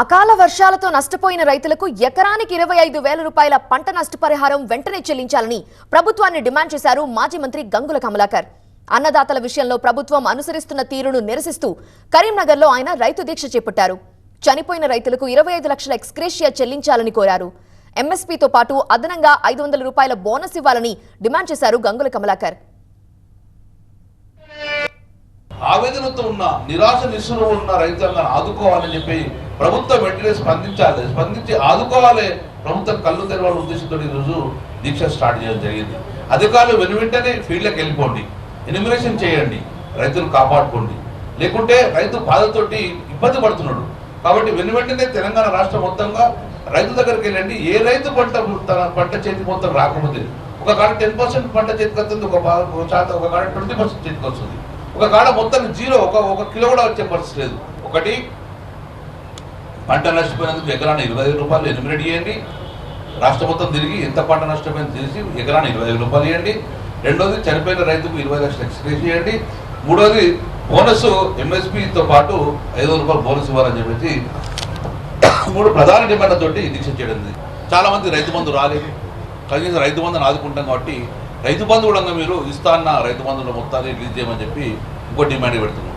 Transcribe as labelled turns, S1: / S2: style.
S1: అకాల వర్షాలతో నష్టపోయిన రైతులకు ఎకరానికి ఇరవై ఐదు వేల రూపాయల పంట నష్టపరిహారం వెంటనే చెల్లించాలని ప్రభుత్వాన్ని డిమాండ్ చేశారు మాజీ మంత్రి గంగుల కమలాకర్. అన్నదాతల విషయంలో ప్రభుత్వం అనుసరిస్తున్న తీరును నిరసిస్తూ కరీంనగర్లో ఆయన రైతు దీక్ష చేపట్టారు. చనిపోయిన రైతులకు ఇరవై ఐదు లక్షల ఎక్స్క్రేషియా చెల్లించాలని కోరారు. ఎంఎస్పీతో పాటు అదనంగా ఐదు వందల రూపాయల బోనస్ ఇవ్వాలని డిమాండ్ చేశారు గంగుల కమలాకర్.
S2: ఆవేదనతో ఉన్న నిరాశ నిస్సులు ఉన్న రైతాంగాన్ని ఆదుకోవాలని చెప్పి ప్రభుత్వం వెంటనే స్పందించాలి. స్పందించి ఆదుకోవాలి. ప్రభుత్వం కళ్ళు తెరవాలని ఉద్దేశంతో ఈరోజు దీక్ష స్టార్ట్ చేయడం జరిగింది. అధికారులు వెను వెంటనే ఫీల్డ్లకు వెళ్ళిపోండి. ఎనిమినేషన్ చేయండి. రైతులు కాపాడుకోండి. లేకుంటే రైతు బాధతోటి ఇబ్బంది పడుతున్నాడు. కాబట్టి వెను వెంటనే తెలంగాణ రాష్ట్రం మొత్తంగా రైతు దగ్గరికి వెళ్ళండి. ఏ రైతు పంట తన పంట చేతి మొత్తం రాకముందే ఒక కాడ టెన్ పర్సెంట్ పంట చేతికి వస్తుంది ఒక ఒక శాతం ఒక కాడ ట్వంటీ పర్సెంట్ చేతికి వస్తుంది. ఒక కాడ మొత్తం జీరో ఒక ఒక కిలో కూడా వచ్చే పరిస్థితి లేదు. ఒకటి పంట నష్టపోయినందుకు ఎకరాన్ని ఇరవై ఐదు రూపాయలు ఎనిమిది చేయండి. రాష్ట్ర మొత్తం తిరిగి ఎంత పంట నష్టపోయింది తెలిసి ఎకరాన్ని ఇరవై ఐదు రూపాయలు ఇవ్వండి. రెండోది చనిపోయిన రైతుకు ఇరవై లక్షలు ఎక్స్ప్రెస్ చేయండి. మూడోది బోనస్ ఎంఎస్పితో పాటు ఐదు రూపాయలు బోనస్ ఇవ్వాలని చెప్పేసి మూడు ప్రధాన డిమాండ్ తోటి దీక్ష చేయడం చాలామంది చాలా మంది రైతు బంధు రాలేదు. కనీసం రైతు బంధుని ఆదుకుంటాం కాబట్టి రైతు బంధు కూడా మీరు ఇస్తా అన్న రైతు బంధువుల మొత్తాన్ని రిలీజ్ చేయమని చెప్పి ఇంకో డిమాండ్ పెడుతున్నాం.